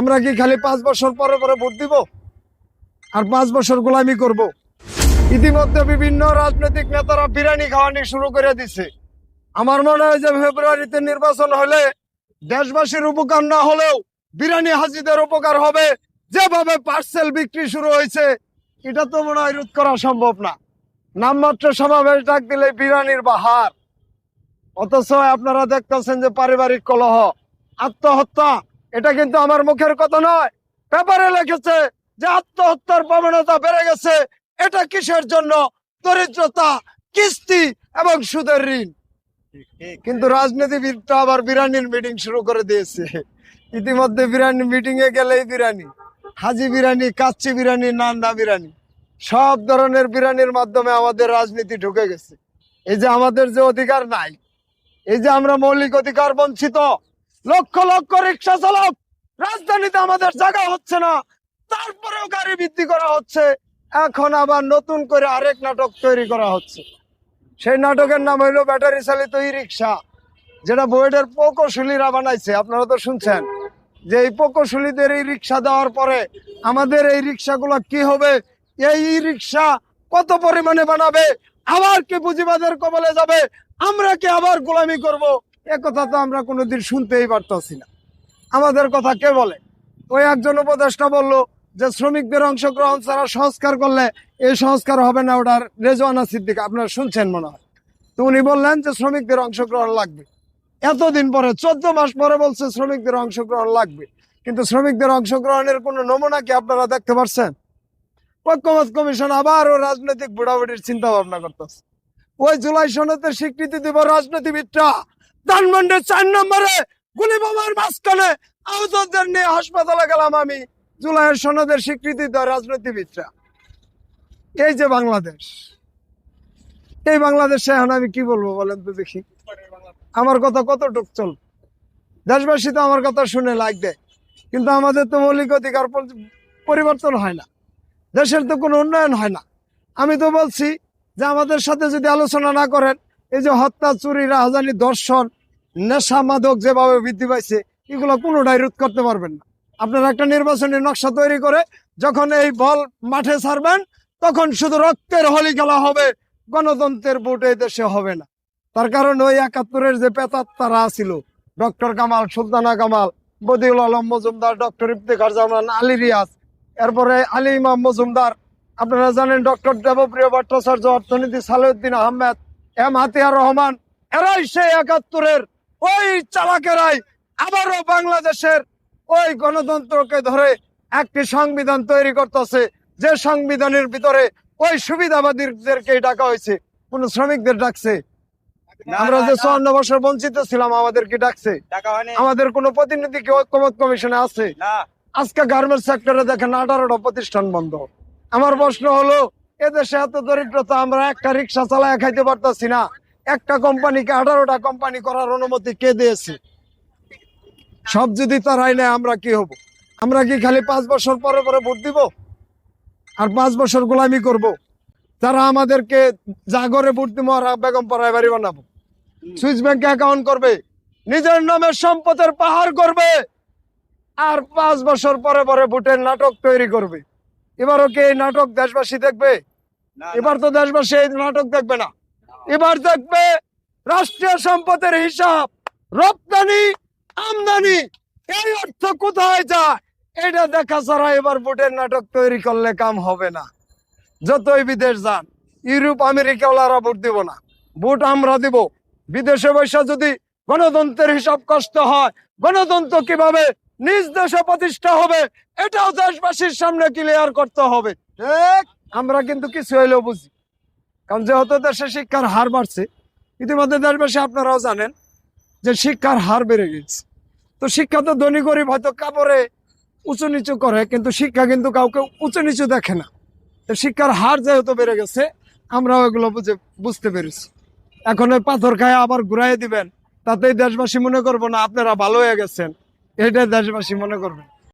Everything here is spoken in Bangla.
আমরা কি খালি পাঁচ বছর পরে পরে ভোট দিব? আর পাঁচ বছর গোলামি করব? ইতিমধ্যে বিভিন্ন রাজনৈতিক নেতারা বিরিয়ানি খাওয়ানি শুরু করে দিছে। আমার মনে হয় যে ফেব্রুয়ারিতে নির্বাচন হলে দেশবাসীর উপকার না হলেও বিরিয়ানি হাজিদের উপকার হবে। যেভাবে পার্সেল বিক্রি শুরু হয়েছে, এটা তো মনে হয় রোধ করা সম্ভব না। নামমাত্র সমাবেশ ডাক দিলে বিরিয়ানির বাহার। অথচ আপনারা দেখতেছেন যে পারিবারিক কলহ, আত্মহত্যা এটা কিন্তু আমার মুখের কথা নয়। পেপারে লিখেছে যে আত্মহত্যার প্রবণতা বেড়ে গেছে। এটা কিসের জন্য? দরিদ্রতা, কিস্তি এবং সুদের ঋণ। কিন্তু রাজনীতিবিদটা আবার বিরানির মিটিং শুরু করে দিয়েছে। ইতিমধ্যে বিরিয়ানি মিটিং এ গেলেই বিরানি। হাজি বিরিয়ানি কাচ্চি বিরিয়ানি নান্দা বিরিয়ানি সব ধরনের বিরানির মাধ্যমে আমাদের রাজনীতি ঢুকে গেছে। এই যে আমাদের যে অধিকার নাই, এই যে আমরা মৌলিক অধিকার বঞ্চিত লক্ষ লক্ষ রিক্সা চালক রাজধানীতে আমাদের জায়গা হচ্ছে না। তারপরেও গাড়ি বৃদ্ধি করা হচ্ছে। এখন আবার নতুন করে আরেক নাটক তৈরি করা হচ্ছে। সেই নাটকের নাম হইল ব্যাটারি চালিত ই রিক্সা যেটা বুয়েটের প্রকৌশলীরা বানাইছে। আপনারা তো শুনছেন যে এই প্রকৌশলীদের এই রিক্সা দেওয়ার পরে আমাদের এই রিক্সাগুলো কি হবে? এই রিক্সা কত পরিমাণে বানাবে? আবার কি পুঁজিবাদের কবলে যাবে? আমরা কি আবার গোলামি করব? এ কথা তো আমরা কোনোদিন শুনতেই পারতাছি না। আমাদের কথা কে বলে? ওই একজন উপদেষ্টা বলল যে, শ্রমিকদের অংশগ্রহণ ছাড়া সংস্কার করলে এই সংস্কার হবে না, ওটার রেজওয়ানা সিদ্দিক, আপনারা শুনছেন মনে হয়। তো উনি বললেন যে, শ্রমিকদের অংশগ্রহণ লাগবে। এতদিন পরে, চোদ্দ মাস পরে বলছে শ্রমিকদের অংশগ্রহণ লাগবে। কিন্তু শ্রমিকদের অংশগ্রহণের কোনো নমুনা কি আপনারা দেখতে পাচ্ছেন ঐক্যমত কমিশন আবারও রাজনৈতিক বুড়াবুড়ির চিন্তা ভাবনা করতেছে। ওই জুলাই সনদের স্বীকৃতি দিব রাজনীতিবিদরা। ধানমন্ডির চার নম্বরে গুলি বোমার মাঝখানে আহতদের নিয়ে হাসপাতালে গেলাম আমি, জুলাইয়ের সনদের স্বীকৃতি দেয় রাজনীতিবিদরা। এই যে বাংলাদেশ। এই বাংলাদেশে এখন আমি কি বলব বলেন তো দেখি। আমার কথা কতটুক চল। দেশবাসী তো আমার কথা শুনে লাইক দেয়, কিন্তু আমাদের তো মৌলিক অধিকার পরিবর্তন হয় না। দেশের তো কোনো উন্নয়ন হয় না। আমি তো বলছি যে আমাদের সাথে যদি আলোচনা না করেন, এই যে হত্যা, চুরি রাজধানী দর্শন নেশা মাদক যেভাবে বৃদ্ধি পাইছে, এগুলো কোনোটাই রোধ করতে পারবেন না। আপনারা একটা নির্বাচনী নকশা তৈরি করে যখন এই বল মাঠে ছাড়বেন, তখন শুধু রক্তের হলি খেলা হবে, গণতন্ত্রের ভোট এই দেশে হবে না। তার কারণ ওই একাত্তরের যে পেতার তারা ছিল, ডক্টর কামাল, সুলতানা কামাল, বদিউল আলম মজুমদার, ডক্টর ইফতেখার জামান, আলী রিয়াজ, এরপরে আলী ইমাম মজুমদার, আপনারা জানেন ডক্টর দেবপ্রিয় ভট্টাচার্য, অর্থনীতি সালেউদ্দিন আহমেদ, এম হাতিয়ার রহমান, এরাই সেই একাত্তরের ওই চালাকেরাই আবারও বাংলাদেশের ওই গণতন্ত্রকে ধরে একটি সংবিধান তৈরি করতেছে। যে সংবিধানের ভিতরে ওই সুবিধাবাদীদেরকে ডাকা হয়েছে। কোন শ্রমিকদের ডাকছে। আমরা যে চুয়ান্ন বছর বঞ্চিত ছিলাম আমাদেরকে ডাকছে। আমাদের কোন প্রতিনিধি কি ঐক্যমত কমিশনে আছে? আজকে গার্মেন্টস সেক্টরে দেখেন আঠারোটা প্রতিষ্ঠান বন্ধ। আমার প্রশ্ন হলো এদেশে এত দরিদ্রতা আমরা একটা রিক্সা চালায় খাইতে পারতাছি না। একটা কোম্পানিকে আঠারোটা কোম্পানি করার অনুমতি কে দিয়েছে? সব যদি তারাই নেয় আমরা কি হব? আমরা কি খালি পাঁচ বছর পরে পরে ভোট দিব? আর পাঁচ বছর গোলামি করব? তারা আমাদেরকে জাগরে ভোট দিব আর বেগম পাড়ায় বাড়ি বানাবো। সুইস ব্যাংকে অ্যাকাউন্ট করবে নিজের নামে সম্পদের পাহাড় করবে আর পাঁচ বছর পরে পরে ভোটের নাটক তৈরি করবে। এবারও কি এই নাটক দেশবাসী দেখবে? এবার তো দেশবাসী এই নাটক দেখবে না। এবার দেখবে রাষ্ট্রীয় সম্পদের হিসাব, রপ্তানি, আমদানি, এই অর্থ কোথায় যায়? এটা দেখা ছাড়া এবার ভোটের নাটক তৈরি করলে কাম হবে না। যতই বিদেশ যান, ইউরোপ আমেরিকা ওলারা ভোট দিব না। ভোট আমরা দিব। বিদেশে বৈশা যদি গণতন্ত্রের হিসাব কষ্ট হয়, গণতন্ত্র কীভাবে নিজ দেশে প্রতিষ্ঠা হবে, এটাও দেশবাসীর সামনে ক্লিয়ার করতে হবে। আমরা কিন্তু কিছু হইলেও বুঝি। কারণ যেহেতু দেশে শিক্ষার হার বাড়ছে, ইতিমধ্যে দেশবাসী আপনারাও জানেন যে শিক্ষার হার বেড়ে গেছে। তো শিক্ষা তো ধনী গরিব হয়তো কাপড়ে উঁচু নিচু করে, কিন্তু শিক্ষা কিন্তু কাউকে উঁচু নিচু দেখে না। তো শিক্ষার হার যেহেতু বেড়ে গেছে, আমরাও এগুলো বুঝে, বুঝতে পেরেছি। এখন ওই পাথর খায় আবার ঘুরাই দিবেন, তাতেই দেশবাসী মনে করব না আপনারা ভালো হয়ে গেছেন। এটাই দেশবাসী মনে করবেন।